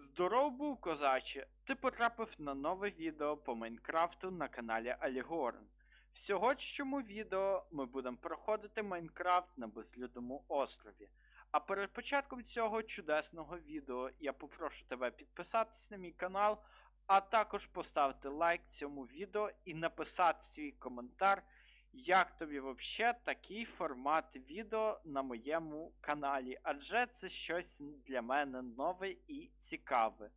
Здоров був, козаче! Ти потрапив на нове відео по Майнкрафту на каналі Алігорн. В сьогоднішньому відео ми будемо проходити Майнкрафт на безлюдному острові. А перед початком цього чудесного відео я попрошу тебе підписатись на мій канал, а також поставити лайк цьому відео і написати свій коментар, як тобі взагалі такий формат відео на моєму каналі, адже це щось для мене нове і цікаве.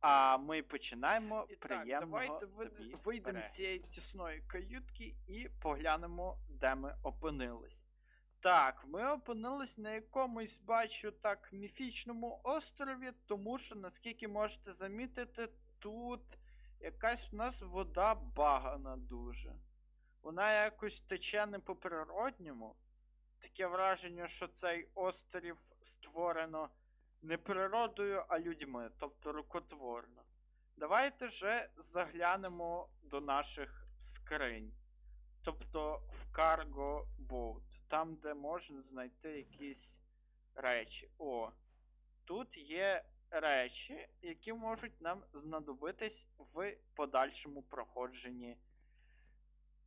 А ми починаємо І так, давайте тобі вийдемо з цієї тісної каютки і поглянемо, де ми опинились. Так, ми опинились на якомусь, бачу так, міфічному острові, тому що, наскільки можете замітити, тут якась в нас вода багана дуже. Вона якось тече не по природньому. Таке враження, що цей острів створено не природою, а людьми, тобто рукотворно. Давайте же заглянемо до наших скринь. Тобто в Cargo Boat, там, де можна знайти якісь речі. О, тут є речі, які можуть нам знадобитись в подальшому проходженні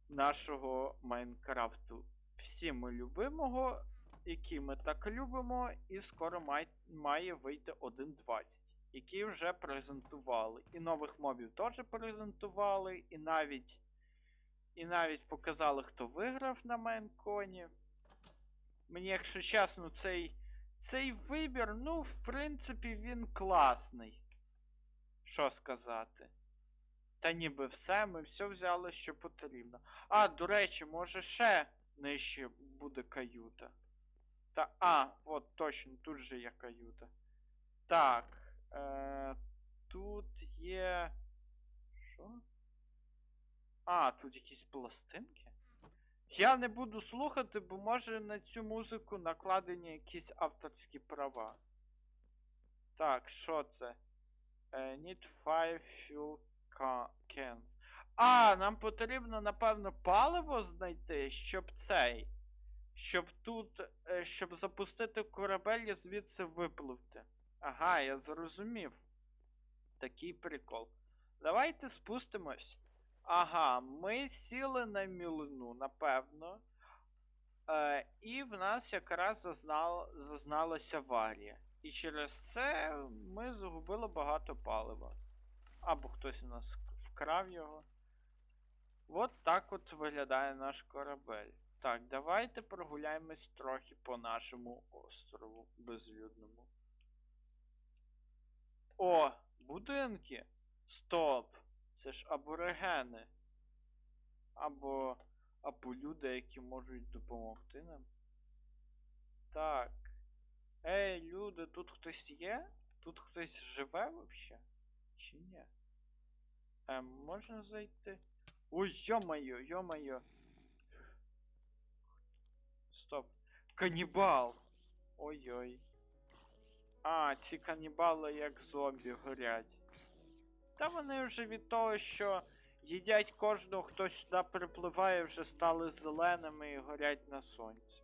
нашого Майнкрафту. Всі ми любимого, який ми так любимо, і скоро май, має вийти 1.20, який вже презентували. І нових мобів теж презентували, і навіть, і навіть показали, хто виграв на Майнконі. Мені, якщо чесно, цей, цей вибір, ну, в принципі, він класний. Що сказати? Та ніби все, ми все взяли, що потрібно. А, до речі, може ще нижче буде каюта. Та. А, от точно, тут же є каюта. Так. Е, тут є. Що? А, тут якісь пластинки? Я не буду слухати, бо може на цю музику накладені якісь авторські права. Так, що це? Е, need five fuel cans. А, нам потрібно, напевно, паливо знайти, щоб цей. Щоб тут. е, Щоб запустити корабель і звідси випливти. Ага, я зрозумів. Такий прикол. Давайте спустимось. Ага, ми сіли на мілину, напевно. Е, і в нас якраз зазнал, зазналася аварія. І через це ми загубили багато палива. Або хтось у нас вкрав його. От так от виглядає наш корабель. Так, давайте прогуляємось трохи по нашому острову безлюдному. О, будинки! Стоп! Це ж аборигени. Або. Або люди, які можуть допомогти нам. Так. Ей, люди, тут хтось є? Тут хтось живе вообще? Чи ні? Ем, можна зайти? Ой, йо-моє, йо-моє. Стоп. Канібал! Ой-ой. А, ці канібали як зомбі горять. Та вони вже від того, що їдять кожного, хто сюди припливає, вже стали зеленими і горять на сонці.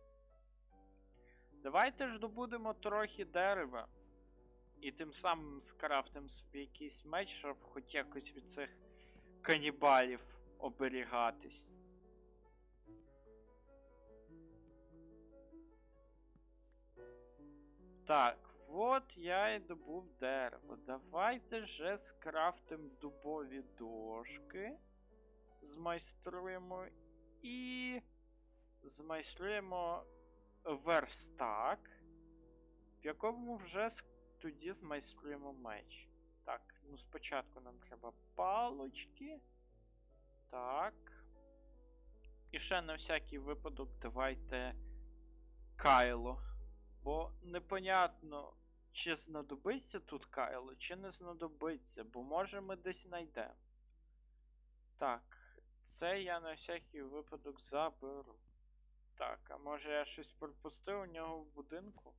Давайте ж добудемо трохи дерева. І тим самим скрафтим собі якийсь меч, щоб хоч якось від цих канібалів оберігатись. Так, от я і добув дерево. Давайте же скрафтим дубові дошки. Змайструємо і. Змайструємо верстак, в якому вже с- тоді змайструємо меч. Так, ну спочатку нам треба палочки. Так. І ще на всякий випадок давайте кайло. Бо непонятно, чи знадобиться тут кайло, чи не знадобиться, бо може ми десь знайдемо. Так, це я на всякий випадок заберу. Так, а може я щось пропустив у нього в будинку?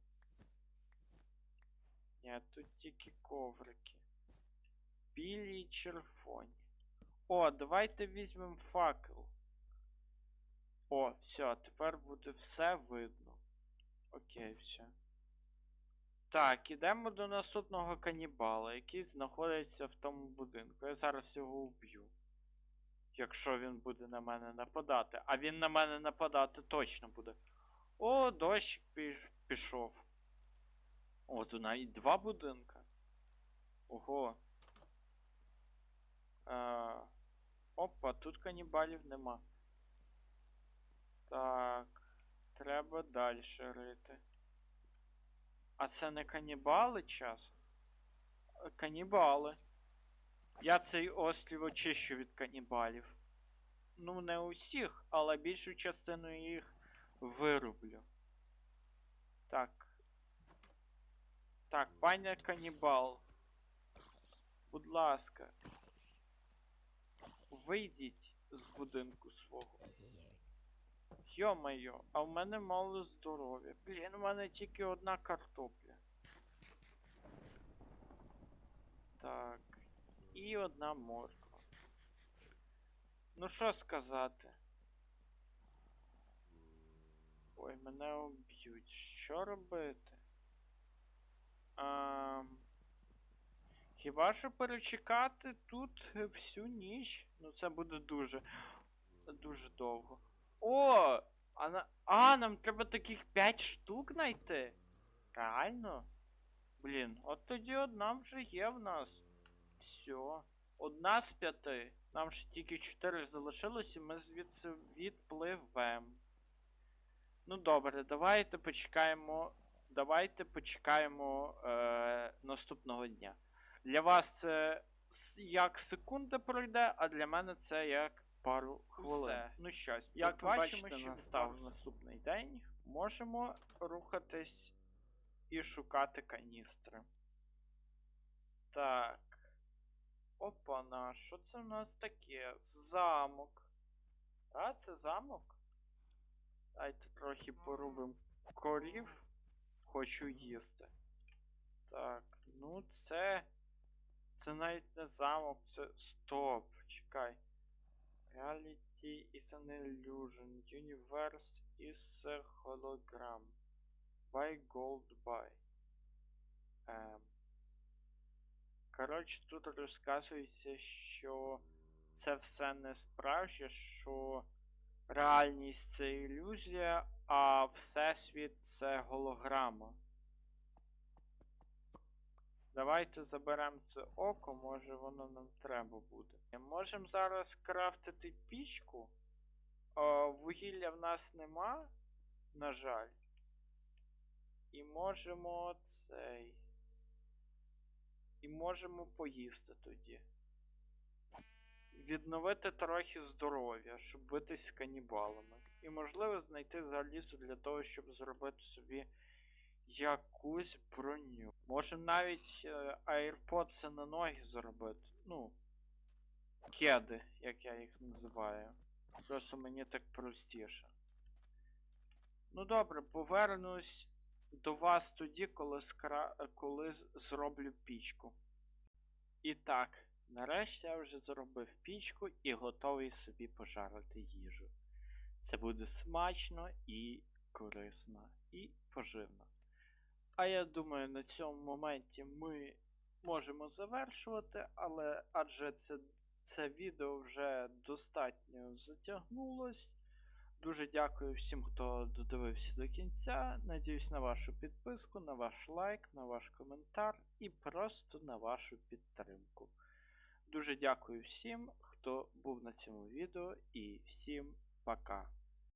Ні, тут тільки коврики. Білі і червоні. О, давайте візьмемо факел. О, все, тепер буде все видно. Окей, все. Так, ідемо до наступного канібала, який знаходиться в тому будинку. Я зараз його уб'ю. Якщо він буде на мене нападати. А він на мене нападати точно буде. О, дощ піш... пішов. О, тут навіть два будинка. Ого. Е, опа, тут канібалів нема. Так. Треба далі рити. А це не канібали час? Е, Канібали. Я цей острів очищу від канібалів. Ну, не усіх, але більшу частину їх вирублю. Так. Так, пане канібал. Будь ласка. Вийдіть з будинку свого. Йо-моє, а в мене мало здоров'я. Блін, у мене тільки одна картопля. Так. І одна морква. Ну що сказати? Ой, мене уб'ють. Що робити? А... Хіба що перечекати тут всю ніч? Ну це буде дуже. дуже довго. О! А, на... а нам треба таких 5 штук знайти. Реально? Блін, от тоді одна вже є в нас. Все. Одна з п'яти. Нам ще тільки 4 залишилось, і ми звідси відпливемо. Ну добре, давайте почекаємо. Давайте почекаємо е, наступного дня. Для вас це як секунда пройде, а для мене це як пару хвилин. Все. Ну що, як ви бачимо, бачите, що настав пару наступний день. Можемо рухатись і шукати каністри. Так. Опа-на, що це в нас таке? Замок. А, це замок? Дайте трохи порубимо корів. Хочу їсти. Так, ну це. Це навіть не замок, це. Стоп, чекай. Reality is an illusion. Universe is a hologram. Buy gold buy. Ем. Коротше, тут розказується, що це все не справжнє, що реальність це ілюзія, а всесвіт це голограма. Давайте заберемо це око, може воно нам треба буде. Можемо зараз крафтити пічку. О, вугілля в нас нема, на жаль. І можемо цей. І можемо поїсти тоді. Відновити трохи здоров'я, щоб битись з канібалами. І можливо знайти залізо для того, щоб зробити собі якусь броню. Можемо навіть е, AirPods на ноги зробити. Ну. Кеди, як я їх називаю. Просто мені так простіше. Ну добре, повернусь до вас тоді, коли, скра... коли зроблю пічку. І так, нарешті я вже зробив пічку і готовий собі пожарити їжу. Це буде смачно і корисно, і поживно. А я думаю, на цьому моменті ми можемо завершувати, але адже це, це відео вже достатньо затягнулось. Дуже дякую всім, хто додивився до кінця. Надіюсь на вашу підписку, на ваш лайк, на ваш коментар і просто на вашу підтримку. Дуже дякую всім, хто був на цьому відео, і всім пока.